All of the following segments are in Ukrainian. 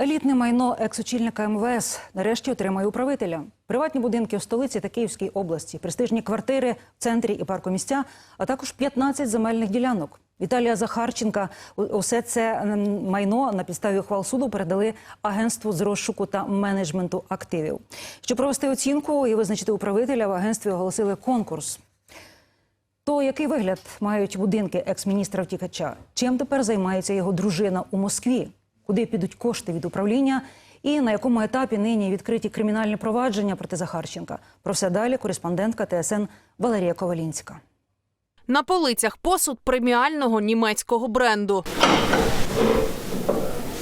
Елітне майно екс-очільника МВС нарешті отримає управителя. Приватні будинки у столиці та Київській області, престижні квартири в центрі і парку місця, а також 15 земельних ділянок. Віталія Захарченка усе це майно на підставі ухвал суду передали агентству з розшуку та менеджменту активів. Щоб провести оцінку і визначити управителя, в агентстві оголосили конкурс. То який вигляд мають будинки екс-міністра втікача? Чим тепер займається його дружина у Москві? Куди підуть кошти від управління? І на якому етапі нині відкриті кримінальні провадження проти Захарченка? Про все далі кореспондентка ТСН Валерія Ковалінська. На полицях посуд преміального німецького бренду.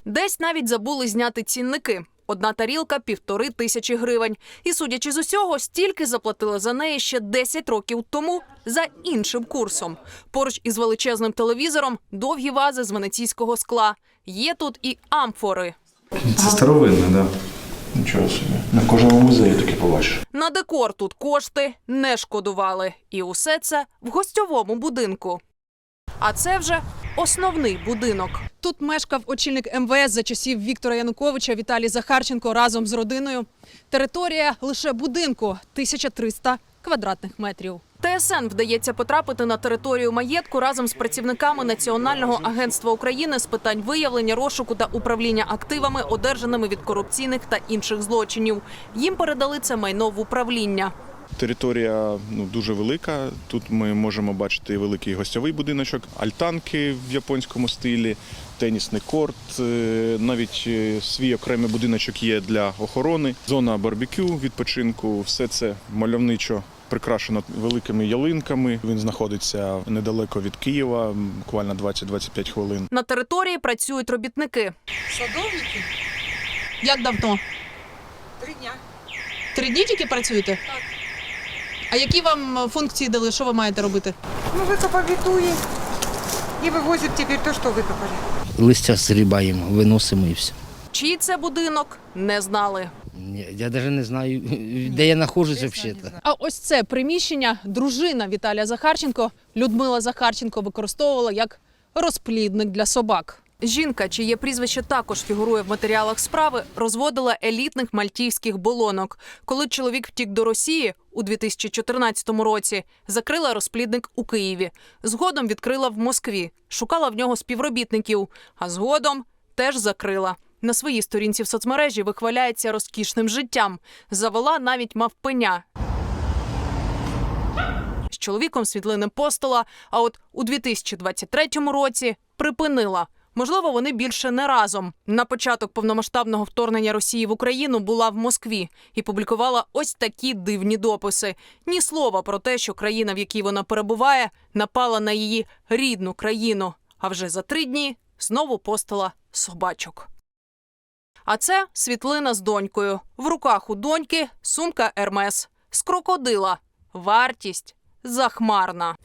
Десь навіть забули зняти цінники. Одна тарілка півтори тисячі гривень. І судячи з усього, стільки заплатили за неї ще 10 років тому за іншим курсом. Поруч із величезним телевізором довгі вази з венеційського скла. Є тут і амфори. Це старовинне, да. Нічого собі. На кожному музеї таке побачиш. На декор тут кошти не шкодували. І усе це в гостьовому будинку. А це вже основний будинок. Тут мешкав очільник МВС за часів Віктора Януковича Віталій Захарченко разом з родиною. Територія лише будинку 1300 квадратних метрів. ТСН вдається потрапити на територію маєтку разом з працівниками Національного агентства України з питань виявлення, розшуку та управління активами, одержаними від корупційних та інших злочинів. Їм передали це майно в управління. Територія ну, дуже велика. Тут ми можемо бачити великий гостьовий будиночок, альтанки в японському стилі, тенісний корт, е, навіть е, свій окремий будиночок є для охорони, зона барбекю, відпочинку. Все це мальовничо прикрашено великими ялинками. Він знаходиться недалеко від Києва, буквально 20-25 хвилин. На території працюють робітники. Садовники? Як давно? Три дня. Три дні тільки працюєте? Так. А які вам функції дали? Що ви маєте робити? Ну, викопали туї і вивозять тепер те, що викопали. листя зрібаємо, виносимо і все. Чий це будинок не знали. Ні, Я навіть не знаю, де я знаходжусь взагалі. А ось це приміщення дружина Віталія Захарченко Людмила Захарченко використовувала як розплідник для собак. Жінка, чиє прізвище також фігурує в матеріалах справи, розводила елітних мальтійських болонок. Коли чоловік втік до Росії у 2014 році, закрила розплідник у Києві. Згодом відкрила в Москві, шукала в нього співробітників, а згодом теж закрила. На своїй сторінці в соцмережі вихваляється розкішним життям. Завела навіть мавпеня. З чоловіком світлини постила, а от у 2023 році припинила. Можливо, вони більше не разом. На початок повномасштабного вторгнення Росії в Україну була в Москві і публікувала ось такі дивні дописи. Ні слова про те, що країна, в якій вона перебуває, напала на її рідну країну. А вже за три дні знову постила собачок. А це світлина з донькою. В руках у доньки сумка Ермес з крокодила. Вартість захмарна.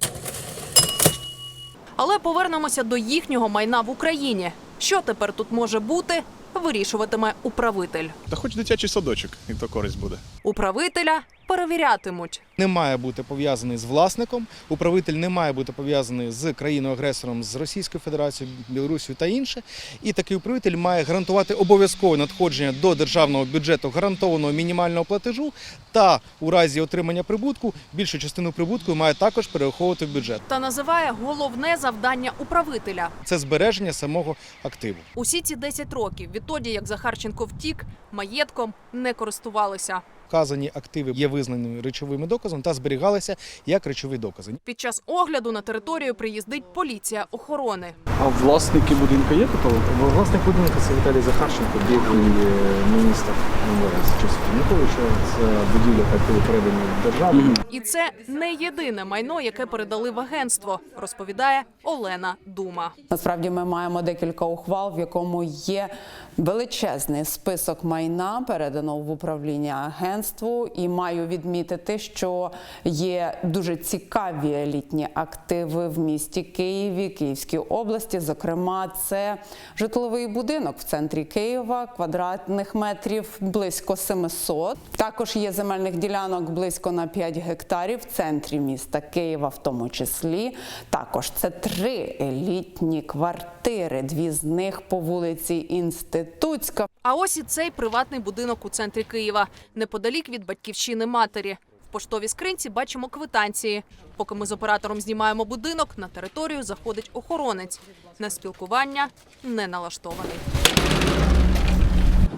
Але повернемося до їхнього майна в Україні. Що тепер тут може бути, вирішуватиме управитель. Та хоч дитячий садочок, і то користь буде. Управителя перевірятимуть. не має бути пов'язаний з власником, управитель не має бути пов'язаний з країною-агресором, з Російською Федерацією, Білорусією та інше. І такий управитель має гарантувати обов'язкове надходження до державного бюджету гарантованого мінімального платежу та у разі отримання прибутку більшу частину прибутку має також перераховувати в бюджет. Та називає головне завдання управителя. Це збереження самого активу. Усі ці 10 років відтоді, як Захарченко втік, маєтком не користувалися. Вказані активи є визнаними речовими доказами та зберігалися як речові докази. Під час огляду на територію приїздить поліція охорони. А власники будинку є тут? Власник будинку це Віталій Захарченко, бідний міністр МВС часів Януковича. Це будівля активи передані в державу. І це не єдине майно, яке передали в агентство, розповідає Олена Дума. Насправді ми маємо декілька ухвал, в якому є величезний список майна, переданого в управління агентству. І маю відмітити, що є дуже цікаві елітні активи в місті Києві, Київській області. Зокрема, це житловий будинок в центрі Києва, квадратних метрів близько 700. Також є земельних ділянок близько на 5 гектарів в центрі міста Києва, в тому числі. Також це три елітні квартири. Дві з них по вулиці Інститутська. А ось і цей приватний будинок у центрі Києва, неподалік від батьківщини матері. В поштовій скринці бачимо квитанції. Поки ми з оператором знімаємо будинок, на територію заходить охоронець. На спілкування не налаштований.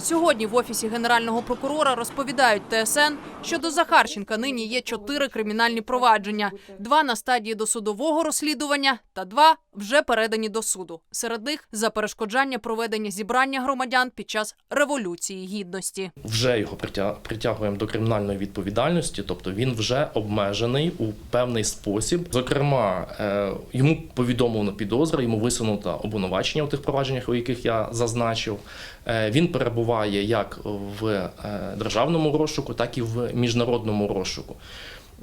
Сьогодні в офісі генерального прокурора розповідають ТСН, що до Захарченка нині є чотири кримінальні провадження: два на стадії досудового розслідування та два вже передані до суду. Серед них за перешкоджання проведення зібрання громадян під час революції гідності. вже його притя- притягуємо до кримінальної відповідальності, тобто він вже обмежений у певний спосіб. Зокрема, е, йому повідомлено підозра, йому висунуто обвинувачення у тих провадженнях, у яких я зазначив. Е, Він перебуває як в е, державному розшуку, так і в міжнародному розшуку.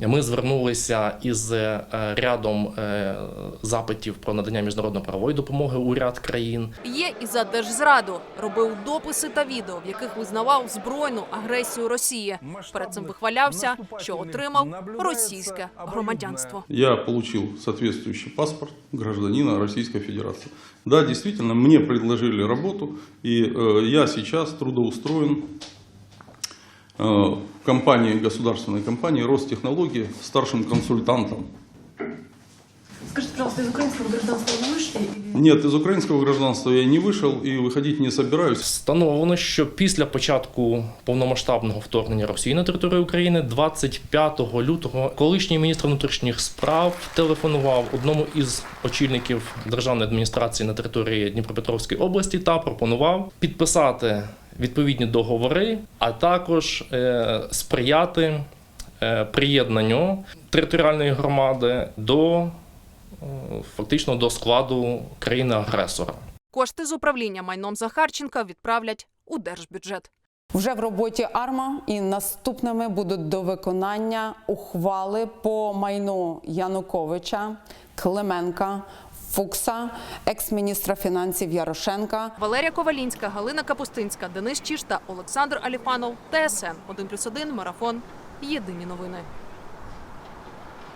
Ми звернулися із е, рядом е, запитів про надання міжнародно-правової допомоги у ряд країн. Є і за держзраду. Робив дописи та відео, в яких визнавав збройну агресію Росії. Перед цим вихвалявся, що отримав російське громадянство. Я получил соответствующий паспорт гражданина Российской Федерации. Да, действительно, мне предложили работу, и э, я сейчас трудоустроен э, в компании, государственной компании Ростехнологии старшим консультантом. Скажите, пожалуйста, из украинского гражданства вы вышли? или- Нет, из украинского гражданства я не вышел и выходить не собираюсь. Встановлено, що після початку повномасштабного вторгнення Росії на територію України 25 лютого колишній міністр внутрішніх справ телефонував одному із очільників державної адміністрації на території Дніпропетровської області та пропонував підписати відповідні договори, а також е, сприяти е, приєднанню територіальної громади до е, фактично до складу країни-агресора. Кошти з управління майном Захарченка відправлять у держбюджет. Вже в роботі АРМА і наступними будуть до виконання ухвали по майну Януковича, Клименка, Фукса, екс-міністра фінансів Ярошенка. Валерія Ковалінська, Галина Капустинська, Денис Чішта, Олександр Аліфанов. ТСН 1+,1, Марафон. Єдині новини.